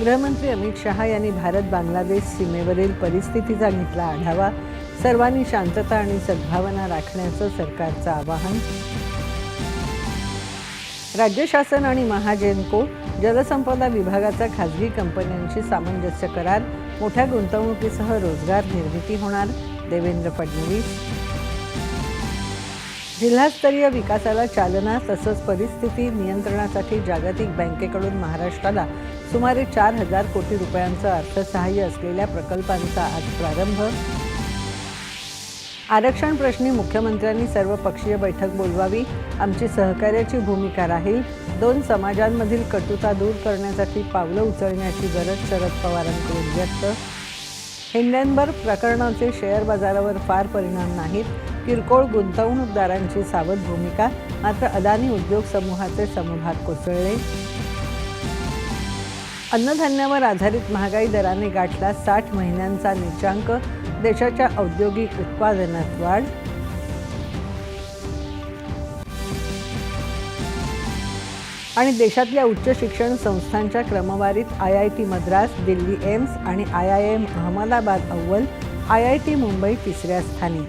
गृहमंत्री अमित शहा यांनी भारत बांगलादेश सीमेवरील परिस्थितीचा घेतला आढावा. सर्वांनी शांतता आणि सद्भावना राखण्याचं सरकारचं आवाहन. राज्य शासन आणि महाजेनको जलसंपदा विभागाचा खाजगी कंपन्यांशी सामंजस्य करार. मोठ्या गुंतवणुकीसह रोजगार निर्मिती होणार देवेंद्र फडणवीस. जिल्हास्तरीय विकासाला चालना तसंच परिस्थिती नियंत्रणासाठी जागतिक बँकेकडून महाराष्ट्राला सुमारे चार हजार कोटी रुपयांचं अर्थसहाय्य असलेल्या प्रकल्पांचा आज प्रारंभ. आरक्षण प्रश्नी मुख्यमंत्र्यांनी सर्वपक्षीय बैठक बोलवावी. आमची सहकार्याची भूमिका राहील. दोन समाजांमधील कटुता दूर करण्यासाठी पावलं उचलण्याची गरज शरद पवारांकडून व्यक्त. हिंडेनबर्ग प्रकरणाचे शेअर बाजारावर फार परिणाम नाहीत. किरकोळ गुंतवणूकदारांची सावध भूमिका. मात्र अदानी उद्योग समूहाचे समभाग कोसळले. अन्नधान्यावर आधारित महागाई दराने गाठला साठ महिन्यांचा निचांक. देशाच्या औद्योगिक उत्पादनात वाढ. आणि देशातल्या उच्च शिक्षण संस्थांच्या क्रमवारीत I I T Madras Delhi AIIMS आणि आय आय एम अहमदाबाद अव्वल आय आय टी मुंबई तिसऱ्या स्थानी.